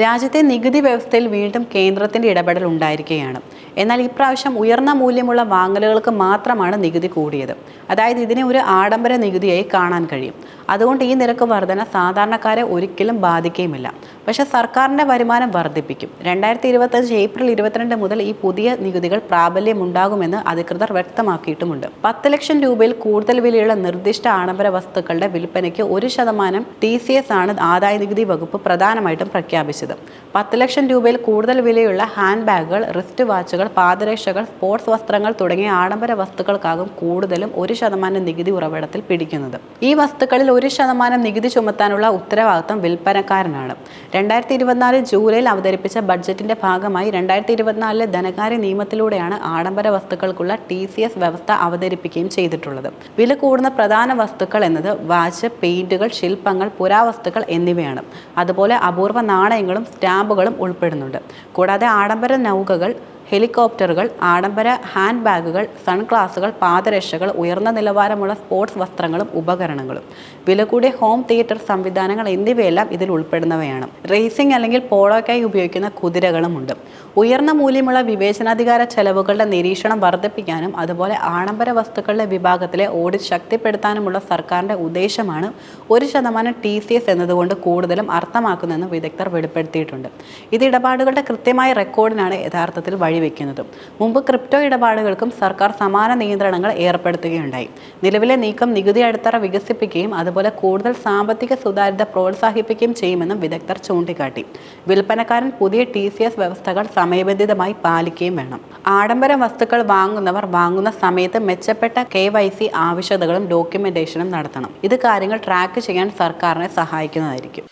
രാജ്യത്തെ നികുതി വ്യവസ്ഥയിൽ വീണ്ടും കേന്ദ്രത്തിന്റെ ഇടപെടൽ ഉണ്ടായിരിക്കുകയാണ്. എന്നാൽ ഇപ്രാവശ്യം ഉയർന്ന മൂല്യമുള്ള വാങ്ങലുകൾക്ക് മാത്രമാണ് നികുതി കൂടിയത്. അതായത് ഇതിനെ ഒരു ആഡംബര നികുതിയായി കാണാൻ കഴിയും. അതുകൊണ്ട് ഈ നിരക്ക് വർധന സാധാരണക്കാരെ ഒരിക്കലും ബാധിക്കുകയുമില്ല. പക്ഷേ സർക്കാരിന്റെ വരുമാനം വർദ്ധിപ്പിക്കും രണ്ടായിരത്തി ഇരുപത്തഞ്ച് ഏപ്രിൽ ഇരുപത്തിരണ്ട് മുതൽ ഈ പുതിയ നികുതികൾ പ്രാബല്യമുണ്ടാകുമെന്ന് അധികൃതർ വ്യക്തമാക്കിയിട്ടുമുണ്ട്. പത്ത് ലക്ഷം രൂപയിൽ കൂടുതൽ വിലയുള്ള നിർദ്ദിഷ്ട ആഡംബര വസ്തുക്കളുടെ വിൽപ്പനയ്ക്ക് ഒരു ശതമാനം ടി സി എസ് ആണ് ആദായ നികുതി വകുപ്പ് പ്രധാനമായിട്ടും പ്രഖ്യാപിച്ചത്. പത്ത് ലക്ഷം രൂപയിൽ കൂടുതൽ വിലയുള്ള ഹാൻഡ് ബാഗുകൾ റിസ്റ്റ് വാച്ചുകൾ പാദരക്ഷകൾ സ്പോർട്സ് വസ്ത്രങ്ങൾ തുടങ്ങിയ ആഡംബര വസ്തുക്കൾക്കാകും കൂടുതലും ഒരു ശതമാനം നികുതി ഉറവിടത്തിൽ പിടിക്കുന്നത്. ഈ വസ്തുക്കളിൽ ഒരു ശതമാനം നികുതി ചുമത്താനുള്ള ഉത്തരവാദിത്തം വിൽപ്പനക്കാരനാണ്. രണ്ടായിരത്തി ഇരുപത്തിനാല് ജൂലൈയിൽ അവതരിപ്പിച്ച ബഡ്ജറ്റിന്റെ ഭാഗമായി രണ്ടായിരത്തി ഇരുപത്തിനാലിലെ ധനകാര്യ നിയമത്തിലൂടെയാണ് ആഡംബര വസ്തുക്കൾക്കുള്ള ടി സി എസ് വ്യവസ്ഥ അവതരിപ്പിക്കുകയും ചെയ്തിട്ടുള്ളത്. വില കൂടുന്ന പ്രധാന വസ്തുക്കൾ എന്നത് വാച്ച് പെയിന്റുകൾ ശില്പങ്ങൾ പുരാവസ്തുക്കൾ എന്നിവയാണ്. അതുപോലെ അപൂർവ നാണയങ്ങളും സ്റ്റാമ്പുകളും ഉൾപ്പെടുന്നുണ്ട്. കൂടാതെ ആഡംബര നൗകകൾ ഹെലികോപ്റ്ററുകൾ ആഡംബര ഹാൻഡ് ബാഗുകൾ സൺഗ്ലാസുകൾ പാദരക്ഷകൾ ഉയർന്ന നിലവാരമുള്ള സ്പോർട്സ് വസ്ത്രങ്ങളും ഉപകരണങ്ങളും. വില കൂടിയ ഹോം തിയേറ്റർ സംവിധാനങ്ങൾ എന്നിവയെല്ലാം ഇതിൽ ഉൾപ്പെടുന്നവയാണ്. റേസിംഗ് അല്ലെങ്കിൽ പോളോയ്ക്കായി ഉപയോഗിക്കുന്ന കുതിരകളുമുണ്ട്. ഉയർന്ന മൂല്യമുള്ള വിവേചനാധികാര ചെലവുകളുടെ നിരീക്ഷണം വർദ്ധിപ്പിക്കാനും അതുപോലെ ആഡംബര വസ്തുക്കളുടെ വിഭാഗത്തിലെ ഓഡിറ്റ് ശക്തിപ്പെടുത്താനുമുള്ള സർക്കാരിന്റെ ഉദ്ദേശമാണ് ഒരു ശതമാനം ടി സി എസ് എന്നതുകൊണ്ട് കൂടുതലും അർത്ഥമാക്കുന്നതെന്ന് വിദഗ്ധർ വെളിപ്പെടുത്തിയിട്ടുണ്ട്. ഇത് ഇടപാടുകളുടെ കൃത്യമായ റെക്കോർഡിനാണ് യഥാർത്ഥത്തിൽ വഴിവെക്കുന്നത് മുമ്പ് ക്രിപ്റ്റോ ഇടപാടുകൾക്കും സർക്കാർ സമാന നിയന്ത്രണങ്ങൾ ഏർപ്പെടുത്തുകയുണ്ടായി. നിലവിലെ നീക്കം നികുതി അടിത്തറ വികസിപ്പിക്കുകയും അതുപോലെ കൂടുതൽ സാമ്പത്തിക സുതാര്യത പ്രോത്സാഹിപ്പിക്കുകയും ചെയ്യുമെന്നും വിദഗ്ധർ ചൂണ്ടിക്കാട്ടി. വിൽപ്പനക്കാരൻ പുതിയ ടി വ്യവസ്ഥകൾ സമയബന്ധിതമായി പാലിക്കുകയും വേണം. ആഡംബര വസ്തുക്കൾ വാങ്ങുന്നവർ വാങ്ങുന്ന സമയത്ത് മെച്ചപ്പെട്ട കെ വൈ സി ആവശ്യകതകളും ഡോക്യുമെന്റേഷനും നടത്തണം. ഇത് കാര്യങ്ങൾ ട്രാക്ക് ചെയ്യാൻ സർക്കാരിനെ സഹായിക്കുന്നതായിരിക്കും.